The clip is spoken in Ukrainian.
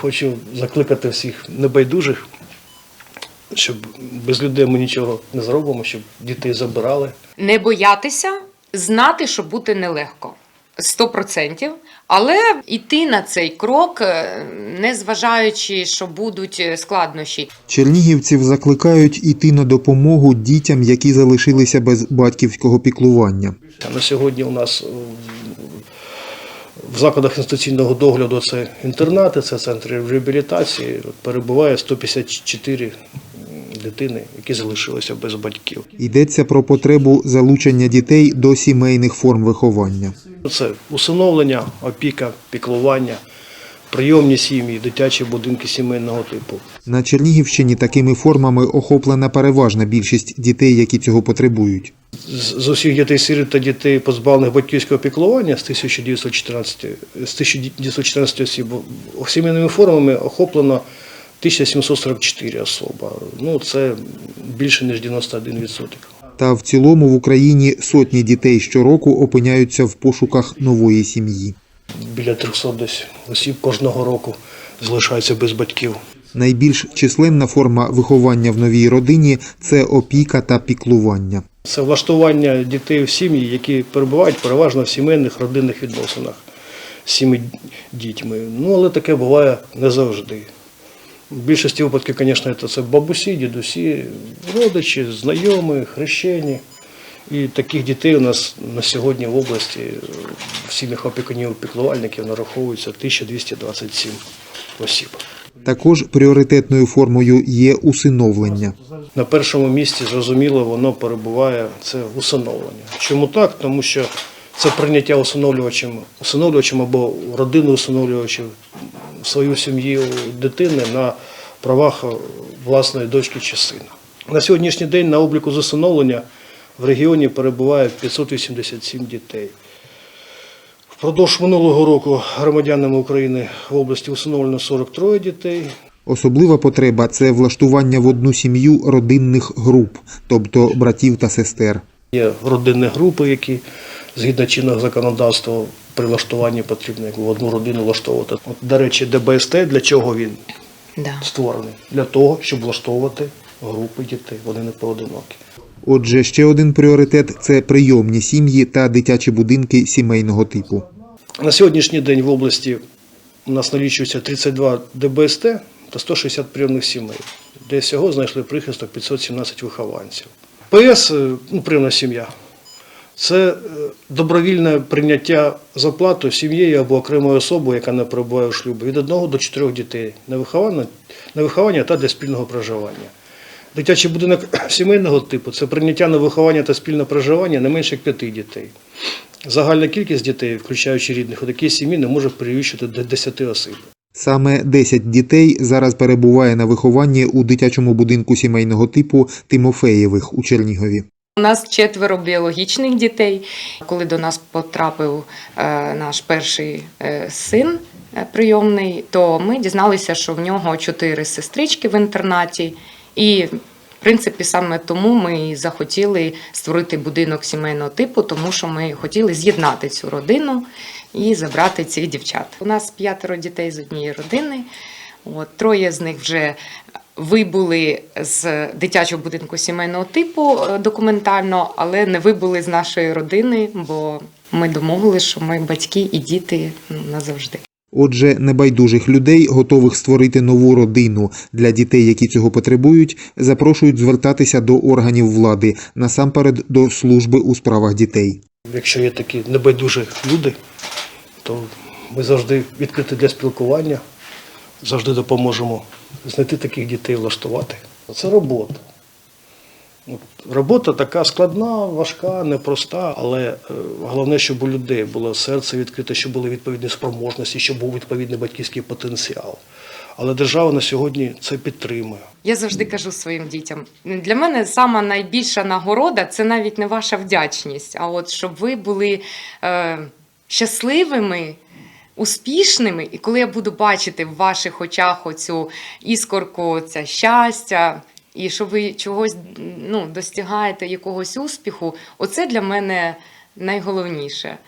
хочу закликати всіх небайдужих, щоб без людей ми нічого не зробимо, щоб дітей забирали. Не боятися, знати, що бути нелегко. 100%. Але йти на цей крок, е, не зважаючи, що будуть е, складнощі. Чернігівців закликають іти на допомогу дітям, які залишилися без батьківського піклування. На сьогодні у нас е, в закладах інституційного догляду це інтернати, це центри реабілітації. Перебуває 154 дитини, які залишилися без батьків. Йдеться про потребу залучення дітей до сімейних форм виховання. Це усиновлення, опіка, піклування, прийомні сім'ї, дитячі будинки сімейного типу. На Чернігівщині такими формами охоплена переважна більшість дітей, які цього потребують. З усіх дітей сиріт та дітей, позбавлених батьківського піклування з 1914, з 1914 осіб сімейними формами охоплено 1744 особи. Ну, це більше, ніж 91%. Та в цілому в Україні сотні дітей щороку опиняються в пошуках нової сім'ї. Біля 300 десь осіб кожного року залишаються без батьків. Найбільш численна форма виховання в новій родині це опіка та піклування. Це влаштування дітей в сім'ї, які перебувають переважно в сімейних родинних відносинах з цими дітьми. Ну, але таке буває не завжди. В більшості випадків, звісно, це- бабусі, дідусі, родичі, знайомі, хрещені. І таких дітей у нас на сьогодні в області е, в сім'ях опікунів піклувальників нараховується 1227 осіб. Також пріоритетною формою є усиновлення. На першому місці, зрозуміло, воно перебуває це усиновлення. Чому так? Тому що це прийняття усиновлювачем, усиновлювачем або родиною усиновлювачів свою сім'ю дитини на правах власної дочки чи сина. На сьогоднішній день на обліку з усиновлення в регіоні перебуває 587 дітей. Впродовж минулого року громадянами України в області усиновлено 43 дітей, Особлива потреба це влаштування в одну сім'ю родинних груп, тобто братів та сестер. Є родинні групи, які згідно чинного законодавства при влаштуванні потрібно як в одну родину влаштовувати. От, до речі, ДБСТ для чого він Да. створений? Для того, щоб влаштовувати групи дітей. Вони не поодинокі. Отже, ще один пріоритет це прийомні сім'ї та дитячі будинки сімейного типу. На сьогоднішній день в області у нас налічується 32 ДБСТ та 160 прийомних сімей, де всього знайшли прихисток 517 вихованців. ПС, е, ну, прийомна сім'я, це е, добровільне прийняття з оплатою сім'єю або окремою особою, яка не перебуває у шлюбі, від одного до чотирьох дітей на виховання, на виховання та для спільного проживання. Дитячий будинок сімейного типу це прийняття на виховання та спільне проживання не менше як п'яти дітей. Загальна кількість дітей, включаючи рідних, у такій сім'ї не може перевищити до 10 осіб. Саме 10 дітей зараз перебуває на вихованні у дитячому будинку сімейного типу Тимофеєвих у Чернігові. У нас четверо біологічних дітей. Коли до нас потрапив е, наш перший е, син е, прийомний, то ми дізналися, що в нього чотири сестрички в інтернаті. І, в принципі, саме тому ми захотіли створити будинок сімейного типу, тому що ми хотіли з'єднати цю родину і забрати цих дівчат. У нас п'ятеро дітей з однієї родини. От, троє з них вже вибули з дитячого будинку сімейного типу е, документально, але не вибули з нашої родини, бо ми домовилися, що ми батьки і діти ну, назавжди. Отже, небайдужих людей, готових створити нову родину для дітей, які цього потребують, запрошують звертатися до органів влади, насамперед до служби у справах дітей. Якщо є такі небайдужі люди, то ми завжди відкриті для спілкування, завжди допоможемо знайти таких дітей, влаштувати. Це робота. От, Робота така складна, важка, непроста, але е, головне, щоб у людей було серце відкрите, щоб були відповідні спроможності, щоб був відповідний батьківський потенціал. Але держава на сьогодні це підтримує. Я завжди кажу своїм дітям: для мене сама найбільша нагорода це навіть не ваша вдячність, а от щоб ви були е, щасливими. Успішними, і коли я буду бачити в ваших очах оцю іскорку, це щастя, і що ви чогось ну, достигаєте якогось успіху, оце для мене найголовніше.